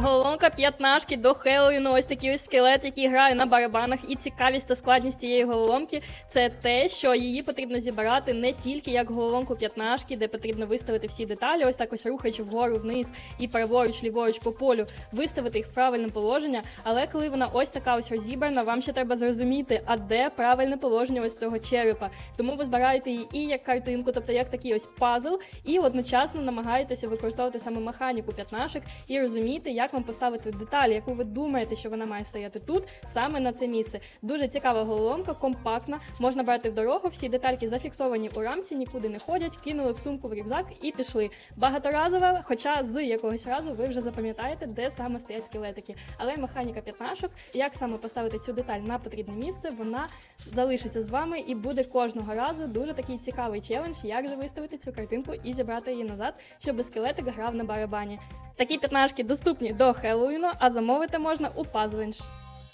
Головоломка п'ятнашки до Хеллоуіну. Ось такий ось скелет, який грає на барабанах. І цікавість та складність цієї головоломки це те, що її потрібно зібрати не тільки як головоломку п'ятнашки, де потрібно виставити всі деталі, ось так ось рухаючи вгору вниз і праворуч, ліворуч по полю, виставити їх в правильне положення. Але коли вона ось така ось розібрана, вам ще треба зрозуміти, а де правильне положення ось цього черепа. Тому ви збираєте її і як картинку, тобто як такий ось пазл, і одночасно намагаєтеся використовувати саме механіку п'ятнашок і розуміти, як вам поставити деталь, яку ви думаєте, що вона має стояти тут, саме на це місце. Дуже цікава головоломка, компактна. Можна брати в дорогу. Всі детальки зафіксовані у рамці, нікуди не ходять, кинули в сумку в рюкзак і пішли. Багаторазова, хоча з якогось разу ви вже запам'ятаєте, де саме стоять скелетики. Але механіка п'ятнашок, як саме поставити цю деталь на потрібне місце, вона залишиться з вами і буде кожного разу дуже такий цікавий челендж, як же виставити цю картинку і зібрати її назад, щоб скелетик грав на барабані. Такі п'ятнашки доступні до Хеллоуіну, а замовити можна у Puzzlinch.